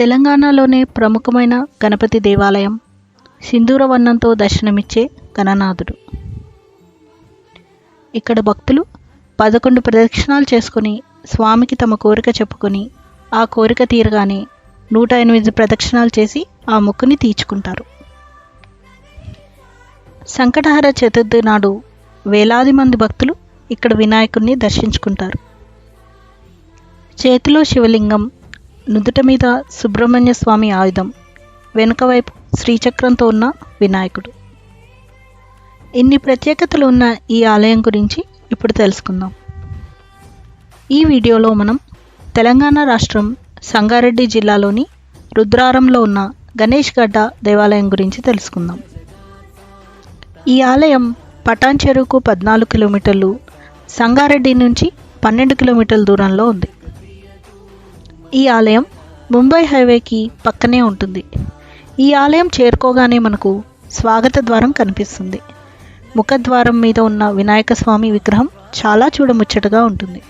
తెలంగాణలోనే ప్రముఖమైన గణపతి దేవాలయం. సింధూర వర్ణంతో దర్శనమిచ్చే గణనాథుడు. ఇక్కడ భక్తులు పదకొండు ప్రదక్షిణాలు చేసుకుని స్వామికి తమ కోరిక చెప్పుకొని ఆ కోరిక తీరగానే నూట ఎనిమిది ప్రదక్షిణాలు చేసి ఆ మొక్కుని తీర్చుకుంటారు. సంకటహర చతుర్థి నాడు వేలాది మంది భక్తులు ఇక్కడ వినాయకుడిని దర్శించుకుంటారు. చేతిలో శివలింగం నుదుట మీద సుబ్రహ్మణ్య స్వామి ఆయుధం వెనుక వైపు శ్రీచక్రంతో ఉన్న వినాయకుడు. ఇన్ని ప్రత్యేకతలు ఉన్న ఈ ఆలయం గురించి ఇప్పుడు తెలుసుకుందాం. ఈ వీడియోలో మనం తెలంగాణ రాష్ట్రం సంగారెడ్డి జిల్లాలోని రుద్రారంలో ఉన్న గణేష్ గడ్డ దేవాలయం గురించి తెలుసుకుందాం. ఈ ఆలయం పటాన్ చెరువుకు పద్నాలుగు కిలోమీటర్లు సంగారెడ్డి నుంచి పన్నెండు కిలోమీటర్ల దూరంలో ఉంది. ఈ ఆలయం ముంబై హైవేకి పక్కనే ఉంటుంది. ఈ ఆలయం చేరుకోగానే మనకు స్వాగత ద్వారం కనిపిస్తుంది. ముఖద్వారం మీద ఉన్న వినాయక స్వామి విగ్రహం చాలా చూడముచ్చటగా ఉంటుంది.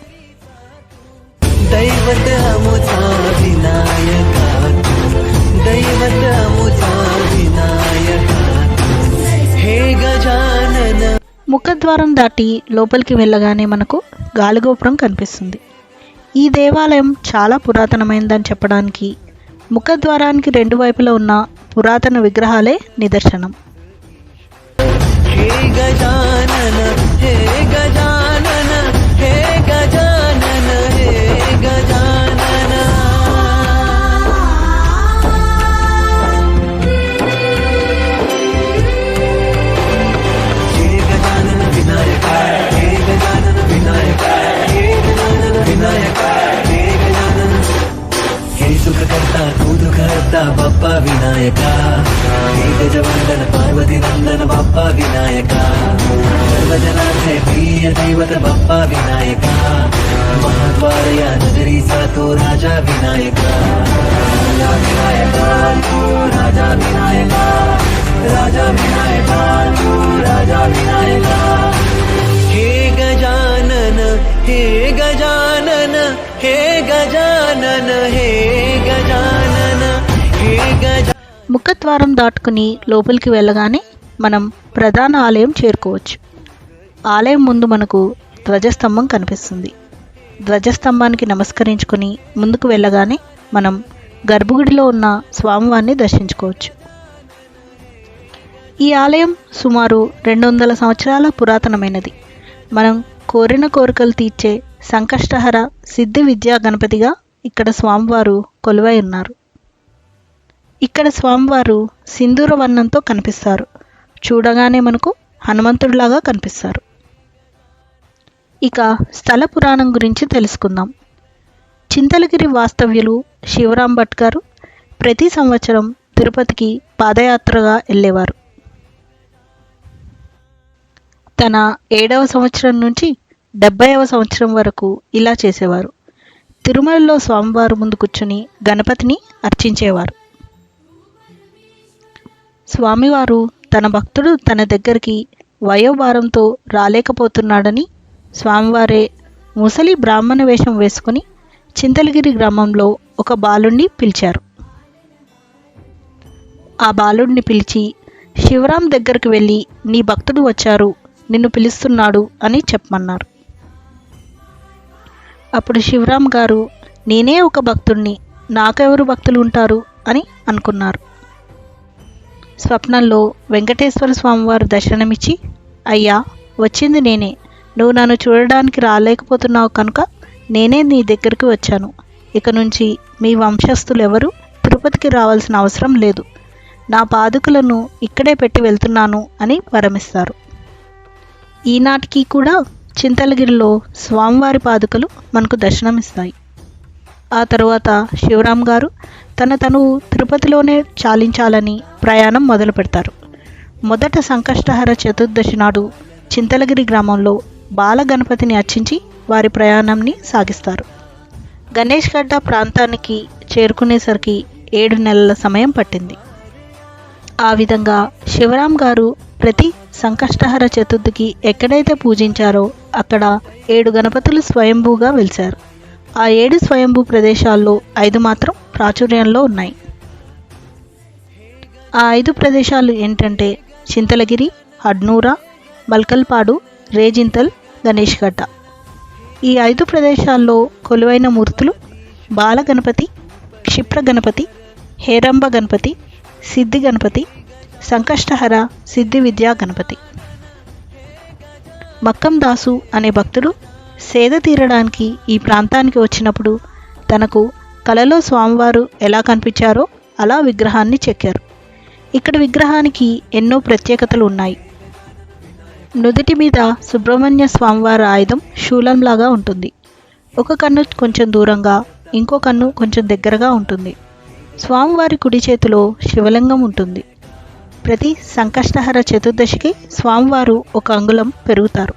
ముఖద్వారం దాటి లోపలికి వెళ్ళగానే మనకు గాలిగోపురం కనిపిస్తుంది. ఈ దేవాలయం చాలా పురాతనమైనదని చెప్పడానికి. ముఖద్వారానికి రెండు వైపులా ఉన్న పురాతన విగ్రహాలే నిదర్శనం. గణపత బప్ప వినాయక. మహాద్వారయ నగరి సాతో రాజా వినాయక రాజా వినాయక రాజా వినాయక రాజా వినాయక రాజా వినాయక. హే గజానన హే గజానన హే గజానన హే గజానన హే గజ ముఖద్వారం దాటుకుని లోపలికి వెళ్ళగానే మనం ప్రధాన ఆలయం చేరుకోవచ్చు. ఆలయం ముందు మనకు ధ్వజస్తంభం కనిపిస్తుంది. ధ్వజస్తంభానికి నమస్కరించుకుని ముందుకు వెళ్ళగానే మనం గర్భగుడిలో ఉన్న స్వామివారిని దర్శించుకోవచ్చు. ఈ ఆలయం సుమారు రెండు వందల సంవత్సరాల పురాతనమైనది. మనం కోరిన కోరికలు తీర్చే సంకష్టహర సిద్ధి విద్యా గణపతిగా ఇక్కడ స్వామివారు కొలువై ఉన్నారు. ఇక్కడ స్వామివారు సింధూర వర్ణంతో కనిపిస్తారు. చూడగానే మనకు హనుమంతుడిలాగా కనిపిస్తారు. ఇక స్థల పురాణం గురించి తెలుసుకుందాం. చింతలగిరి వాస్తవ్యులు శివరాం భట్ గారు ప్రతి సంవత్సరం తిరుపతికి పాదయాత్రగా వెళ్ళేవారు. తన ఏడవ సంవత్సరం నుంచి డెబ్బైవ సంవత్సరం వరకు ఇలా చేసేవారు. తిరుమలలో స్వామివారు ముందు కూర్చుని గణపతిని అర్చించేవారు. స్వామివారు తన భక్తుడు తన దగ్గరికి వయోభారంతో రాలేకపోతున్నాడని స్వామివారే ముసలి బ్రాహ్మణ వేషం వేసుకుని చింతలగిరి గ్రామంలో ఒక బాలుణ్ణి పిలిచారు. ఆ బాలుడిని పిలిచి శివరాం దగ్గరికి వెళ్ళి నీ భక్తుడు వచ్చారు నిన్ను పిలుస్తున్నాడు అని చెప్పమన్నారు. అప్పుడు శివరాం గారు నేనే ఒక భక్తుణ్ణి నాకెవరు భక్తులు ఉంటారు అని అనుకున్నారు. స్వప్నంలో వెంకటేశ్వర స్వామివారు దర్శనమిచ్చి అయ్యా వచ్చింది నేనే నువ్వు నన్ను చూడడానికి రాలేకపోతున్నావు కనుక నేనే నీ దగ్గరికి వచ్చాను. ఇక నుంచి మీ వంశస్థులు ఎవరు తిరుపతికి రావాల్సిన అవసరం లేదు. నా పాదుకులను ఇక్కడే పెట్టి వెళ్తున్నాను అని వరమిస్తారు. ఈనాటికి కూడా చింతలగిరిలో స్వామివారి పాదుకలు మనకు దర్శనమిస్తాయి. ఆ తరువాత శివరాం గారు తన తను తిరుపతిలోనే చాలించాలని ప్రయాణం మొదలు పెడతారు మొదట సంకష్టహర చతుర్దశి నాడు చింతలగిరి గ్రామంలో బాలగణపతిని అర్చించి వారి ప్రయాణంని సాగిస్తారు. గణేష్ గడ్డ ప్రాంతానికి చేరుకునేసరికి ఏడు నెలల సమయం పట్టింది. ఆ విధంగా శివరాం గారు ప్రతి సంకష్టహర చతుర్థికి ఎక్కడైతే పూజించారో అక్కడ ఏడు గణపతులు స్వయంభూగా వెలిశారు. ఆ ఏడు స్వయంభూ ప్రదేశాల్లో ఐదు మాత్రం ప్రాచుర్యంలో ఉన్నాయి. ఆ ఐదు ప్రదేశాలు ఏంటంటే చింతలగిరి హడ్నూర మల్కల్పాడు రేజింతల్ గణేష్ గడ్డ ఈ ఐదు ప్రదేశాల్లో కొలువైన మూర్తులు బాలగణపతి క్షిప్ర గణపతి హేరంబ గణపతి సిద్ధి గణపతి సంకష్టహర సిద్ధి విద్యా గణపతి. మక్కం దాసు అనే భక్తుడు సేద తీరడానికి ఈ ప్రాంతానికి వచ్చినప్పుడు తనకు కలలో స్వామివారు ఎలా కనిపించారో అలా విగ్రహాన్ని చెక్కారు. ఇక్కడ విగ్రహానికి ఎన్నో ప్రత్యేకతలు ఉన్నాయి. నుదుటి మీద సుబ్రహ్మణ్య స్వామివారి ఆయుధం శూలంలాగా ఉంటుంది. ఒక కన్ను కొంచెం దూరంగా ఇంకో కన్ను కొంచెం దగ్గరగా ఉంటుంది. స్వామివారి కుడి చేతిలో శివలింగం ఉంటుంది. ప్రతి సంకష్టహర చతుర్దశికి స్వామివారు ఒక అంగుళం పెరుగుతారు.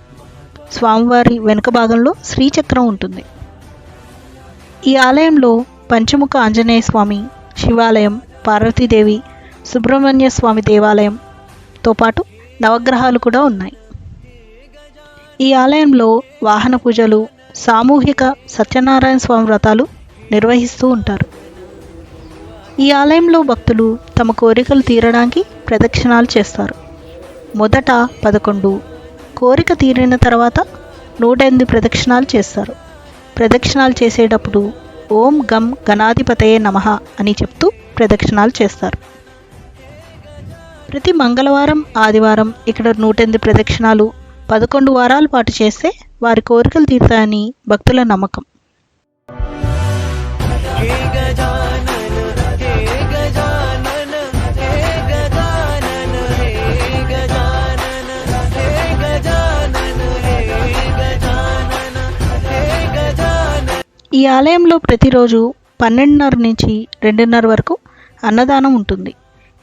స్వామివారి వెనుక భాగంలో శ్రీచక్రం ఉంటుంది. ఈ ఆలయంలో పంచముఖ ఆంజనేయ స్వామి శివాలయం పార్వతీదేవి సుబ్రహ్మణ్య స్వామి దేవాలయంతో పాటు నవగ్రహాలు కూడా ఉన్నాయి. ఈ ఆలయంలో వాహన పూజలు సామూహిక సత్యనారాయణ స్వామి వ్రతాలు నిర్వహిస్తూ ఉంటారు. ఈ ఆలయంలో భక్తులు తమ కోరికలు తీరడానికి ప్రదక్షిణాలు చేస్తారు. మొదట పదకొండు కోరిక తీరిన తర్వాత నూట ఎనిమిది ప్రదక్షిణాలు చేస్తారు. ప్రదక్షిణాలు చేసేటప్పుడు ఓం గం గణాధిపతయే నమః అని చెప్తూ ప్రదక్షిణాలు చేస్తారు. ప్రతి మంగళవారం ఆదివారం ఇక్కడ నూట ఎనిమిది ప్రదక్షిణాలు పదకొండు వారాల పాటు చేస్తే వారి కోరికలు తీరుతాయని భక్తుల నమ్మకం. ఈ ఆలయంలో ప్రతిరోజు పన్నెండున్నర నుంచి రెండున్నర వరకు అన్నదానం ఉంటుంది.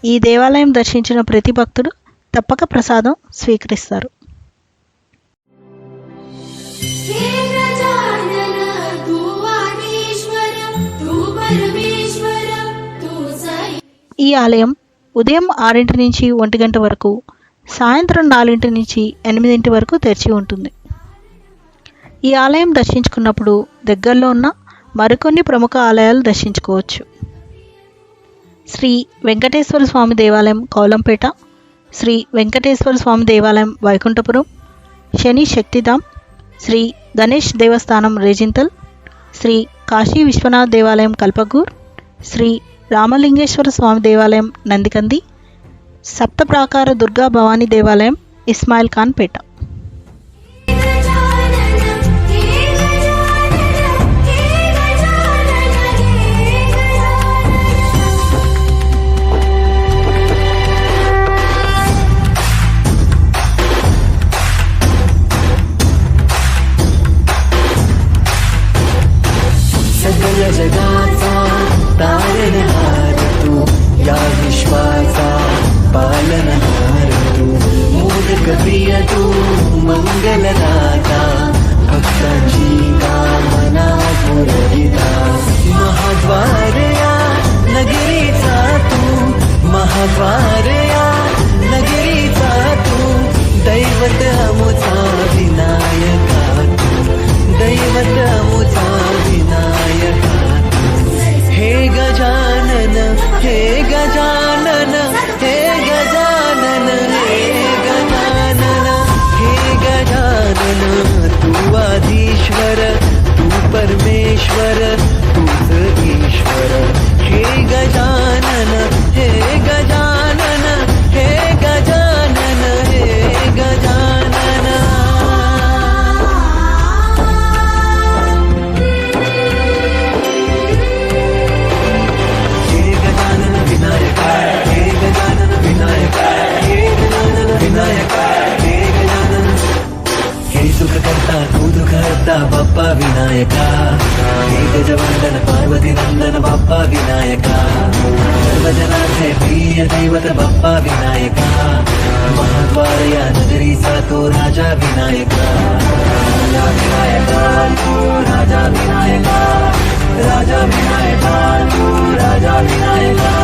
ఈ దేవాలయం దర్శించిన ప్రతి భక్తుడు తప్పక ప్రసాదం స్వీకరిస్తారు. ఈ ఆలయం ఉదయం ఆరింటి నుంచి ఒంటి గంట వరకు సాయంత్రం నాలుగింటి నుంచి ఎనిమిదింటి వరకు తెరిచి ఉంటుంది. ఈ ఆలయం దర్శించుకున్నప్పుడు దగ్గరలో ఉన్న మరికొన్ని ప్రముఖ ఆలయాలు దర్శించుకోవచ్చు. శ్రీ వెంకటేశ్వర స్వామి దేవాలయం కౌలంపేట శ్రీ వెంకటేశ్వర స్వామి దేవాలయం వైకుంఠపురం శని శక్తిధామ్ శ్రీ గణేష్ దేవస్థానం రేజింతల్ శ్రీ కాశీ విశ్వనాథ్ దేవాలయం కల్పగూర్ శ్రీ రామలింగేశ్వర స్వామి దేవాలయం నందికంది. సప్తప్రాకార దుర్గా భవానీ దేవాలయం ఇస్మాయిల్ ఖాన్ పేట. हे सुखकर्ता भूदुखहर्ता बप्पा विनायका हे गजवर्धन पार्वती नंदन बप्पा विनायका सर्वजनार्थे प्रिय दैवत बप्पा विनायका महाद्वारया नगरी सातो राजा विनायका राजा विनायका राजा विनायका राजा विनायका राजा विनायका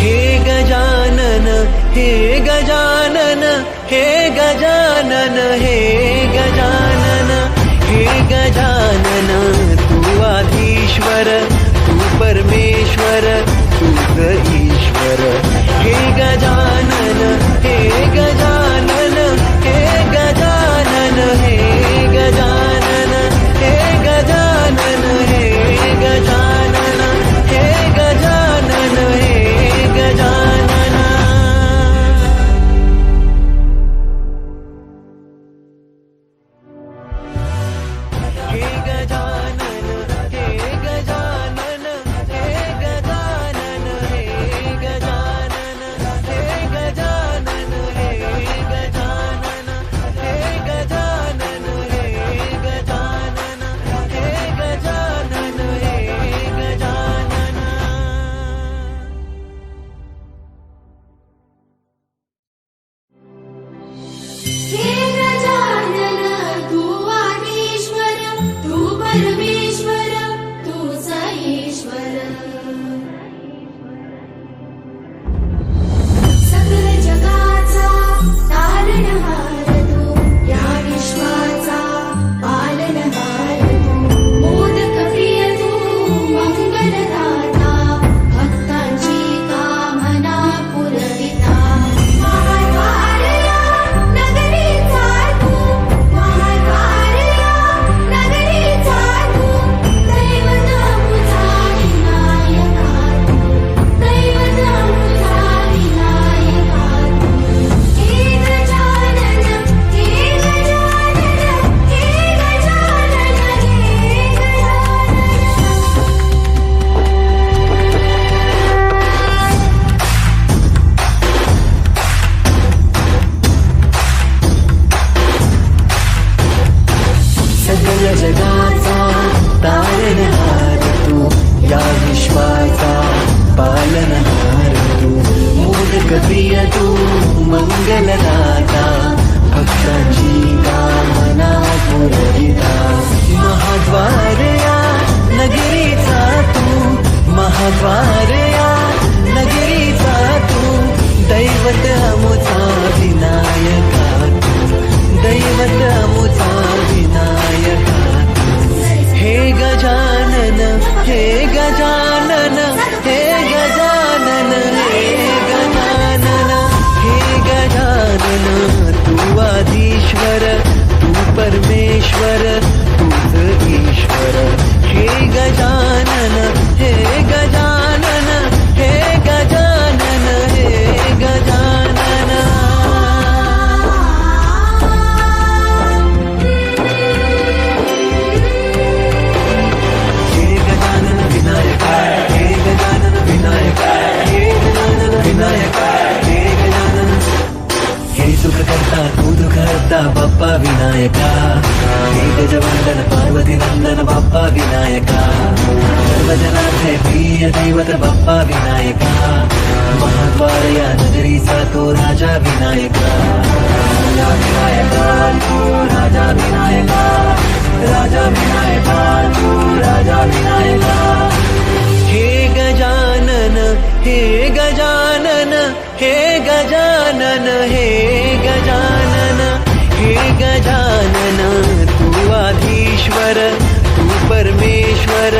हे गजानन हे गजानन हे गजानन, हे ವಿನಾಯಕ ಏಕಜಮಂಡನ ಪಾರ್ವತಿ ನಂದನ ಬಪ್ಪ ವಿನಾಯಕ ಸರ್ವಜನಾರ್ಥ ಪ್ರಿಯ ದೈವತ ಬಪ್ಪ ವಿನಾಯಕ ಮಹಾದ್ವಾರಯ ನಗರಿ ಸಾತು ರಾಜ ವಿನಾಯಕ ವಿನಾಯಕ ರಾಜ ವಿನಾಯಕ ರಾಜ ವಿನಾಯಕ ರಾಜ ವಿನಾಯಕ ಹೇ ಗಜಾನನ ಹೇ ಗಜಾನನ ಹೇ ಗಜಾನನ ಹೇ ಪರಮೇಶ್ವರ